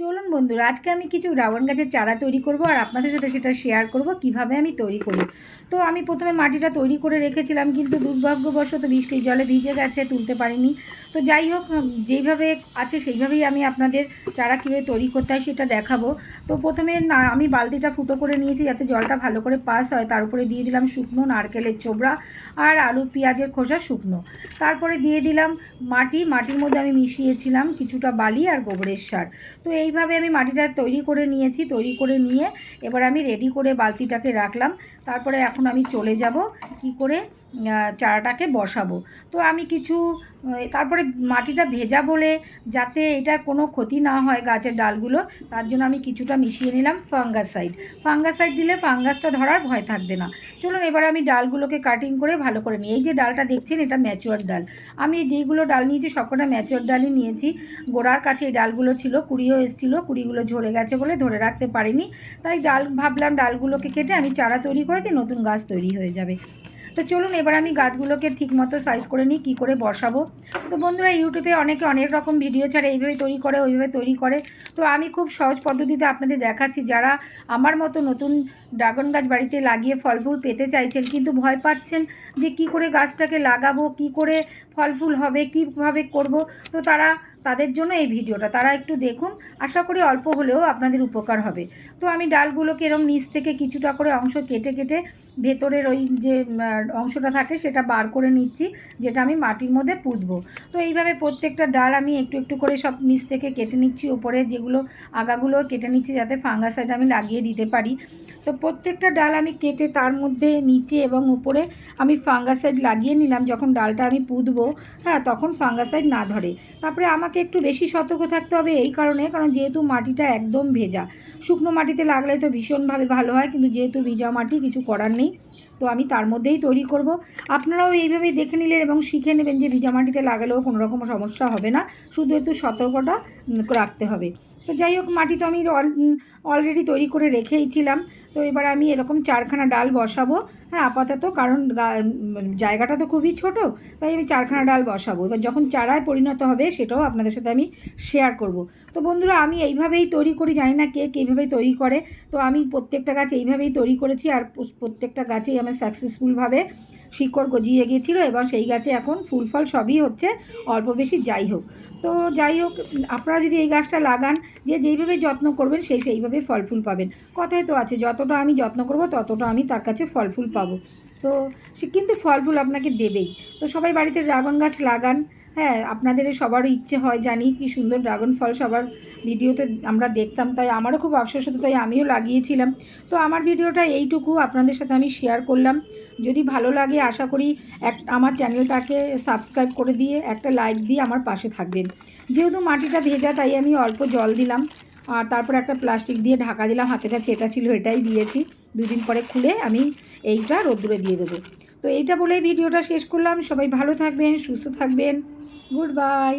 চলুন বন্ধুরা, আজকে আমি কিছু রাবণ গাছের চারা তৈরি করব আর আপনাদের সাথে সেটা শেয়ার করব, কীভাবে আমি তৈরি করি। তো আমি প্রথমে মাটিটা তৈরি করে রেখেছিলাম, কিন্তু দুর্ভাগ্যবশত বৃষ্টির জলে ভিজে গেছে, তুলতে পারিনি। তো যাই হোক যেইভাবে আছে সেইভাবেই আমি আপনাদের চারা কীভাবে তৈরি করতে হয় সেটা দেখাবো। তো প্রথমে না, আমি বালতিটা ফুটো করে নিয়েছি যাতে জলটা ভালো করে পাস হয়। তার উপরে দিয়ে দিলাম শুকনো নারকেলের চোবড়া আর আলু, পেঁয়াজের খোসা, শুকনো। তারপরে দিয়ে দিলাম মাটি, মাটির মধ্যে আমি মিশিয়েছিলাম কিছুটা বালি আর গোবরের সার। তো এইভাবে আমি মাটিটা তৈরি করে নিয়েছি, তৈরি করে নিয়ে এবার আমি রেডি করে বালতিটাকে রাখলাম। তারপরে এখন আমি চলে যাব কি করে চারাটাকে বসাবো। তো আমি কিছু তারপরে মাটিটা ভেজা বলে যাতে এটা কোনো ক্ষতি না হয় গাছের ডালগুলো, তার জন্য আমি কিছুটা মিশিয়ে নিলাম ফাঙ্গাসাইড। ফাঙ্গাসাইড দিলে ফাঙ্গাসটা ধরার ভয় থাকবে না। চলুন এবার আমি ডালগুলোকে কাটিং করে ভালো করে নিই। এই যে ডালটা দেখছেন, এটা ম্যাচুয়ার ডাল। আমি যেইগুলো ডাল নিয়েছি, সবকটা ম্যাচুয়ার ডালই নিয়েছি। গোড়ার কাছে এই ডালগুলো ছিল কুড়িও এসেছিল, কুড়িগুলো ঝরে গেছে বলে ধরে রাখতে পারিনি। তাই ডাল, ভাবলাম ডালগুলোকে কেটে আমি চারা তৈরি করে দিই নতুন গাছ তৈরি হয়ে যাবে। তো চলুন এবার আমি গাছগুলোকে ঠিক মতো সাইজ করে নিই, কী করে বসাবো। তো বন্ধুরা, ইউটিউবে অনেকে অনেক রকম ভিডিও ছাড়ে, এইভাবে তৈরি করে, ওইভাবে তৈরি করে। তো আমি খুব সহজ পদ্ধতিতে আপনাদের দেখাচ্ছি, যারা আমার মতো নতুন ড্রাগন গাছ বাড়িতে লাগিয়ে ফল ফুল পেতে চাইছেন, কিন্তু ভয় পাচ্ছেন যে কি করে গাছটাকে লাগাবো, কি করে ফল ফুল হবে, কীভাবে করব, তো তারা তাদের জন্য এই ভিডিওটা। তারা একটু দেখুন, আশা করি অল্প হলেও আপনাদের উপকার হবে। তো আমি ডালগুলোকে এরম নিচ থেকে কিছুটা করে অংশ কেটে কেটে ভেতরের ওই যে অংশটা থাকে সেটা বার করে নিচ্ছি, যেটা আমি মাটির মধ্যে পুঁতবো। তো এইভাবে প্রত্যেকটা ডাল আমি একটু একটু করে সব নিচ থেকে কেটে নিচ্ছি উপরে যেগুলো আগাগুলো কেটে নিচ্ছি যাতে ফাঙ্গাসাইড আমি লাগিয়ে দিতে পারি। তো প্রত্যেকটা ডাল আমি কেটে তার মধ্যে নিচে এবং উপরে আমি ফাঙ্গাসাইড লাগিয়ে নিলাম, যখন ডালটা আমি পুঁতবো হ্যাঁ তখন ফাঙ্গাসাইড না ধরে। তারপরে আমাকে একটু বেশি সতর্ক থাকতে হবে এই কারণে, কারণ যেহেতু মাটিটা একদম ভেজা। শুকনো মাটিতে লাগলে তো ভীষণভাবে ভালো হয়, কিন্তু যেহেতু ভিজা মাটি, কিছু করার নেই। তো আমি তার মধ্যেই তৈরি করব। আপনারাও এইভাবেই দেখে নিলেন এবং শিখে নেবেন যে ভিজা মাটিতে লাগালেও কোনো রকম সমস্যা হবে না। শুধু একটু সতর্কটা রাখতে হবে। তো যাই হোক, মাটি তো আমি অলরেডি তৈরি করে রেখেইছিলাম। তো এবার আমি এরকম চারখানা ডাল বসাবো। হ্যাঁ আপাতত কারণ জায়গাটা তো খুবই ছোট, তাই আমি চারখানা ডাল বসাবো। এবার যখন চারায় পরিণত হবে, সেটাও আপনাদের সাথে আমি শেয়ার করব। তো বন্ধুরা, আমি এইভাবেই তৈরি করি, জানি না কে কীভাবে তৈরি করে। তো আমি প্রত্যেকটা গাছ এইভাবেই তৈরি করেছি, আর প্রত্যেকটা গাছেই আমার সাকসেসফুলভাবে শিকড় গজিয়ে গিয়েছিল। এবং সেই গাছে এখন ফুল ফল সবই হচ্ছে, অল্প বেশি যাই হোক। তো যাই হোক, আপনারা যদি এই গাছটা লাগান, যে যেইভাবে যত্ন করবেন সেই সেইভাবে ফল ফুল পাবেন। কথায় তো আছে, যতটা আমি যত্ন করব, ততটা আমি তার কাছে ফল ফুল পাবো। তো সে কিন্তু ফল ফুল আপনাকে দেবেই। তো সবাই বাড়িতে ড্রাগন গাছ লাগান হ্যাঁ আপনাদের সবারও ইচ্ছে হয়, জানি কি সুন্দর ড্রাগন ফল সবার ভিডিওতে আমরা দেখতাম, তাই আমারও খুব আফসোস হতো, তাই আমিও লাগিয়েছিলাম। তো আমার ভিডিওটা এইটুকু, আপনাদের সাথে আমি শেয়ার করলাম। যদি ভালো লাগে, আশা করি এক, আমার চ্যানেলটাকে সাবস্ক্রাইব করে দিয়ে একটা লাইক দিয়ে আমার পাশে থাকবেন। যেহেতু মাটিটা ভেজা, তাই আমি অল্প জল দিলাম, আর তারপর একটা প্লাস্টিক দিয়ে ঢাকা দিলাম হাতে কাছে এটা ছিল, এটাই দিয়েছি। দুদিন পরে খুলে আমি এইটা রোদ্দুরে দিয়ে দেবো। তো এইটা বলে ভিডিওটা শেষ করলাম। সবাই ভালো থাকবেন, সুস্থ থাকবেন। Good bye.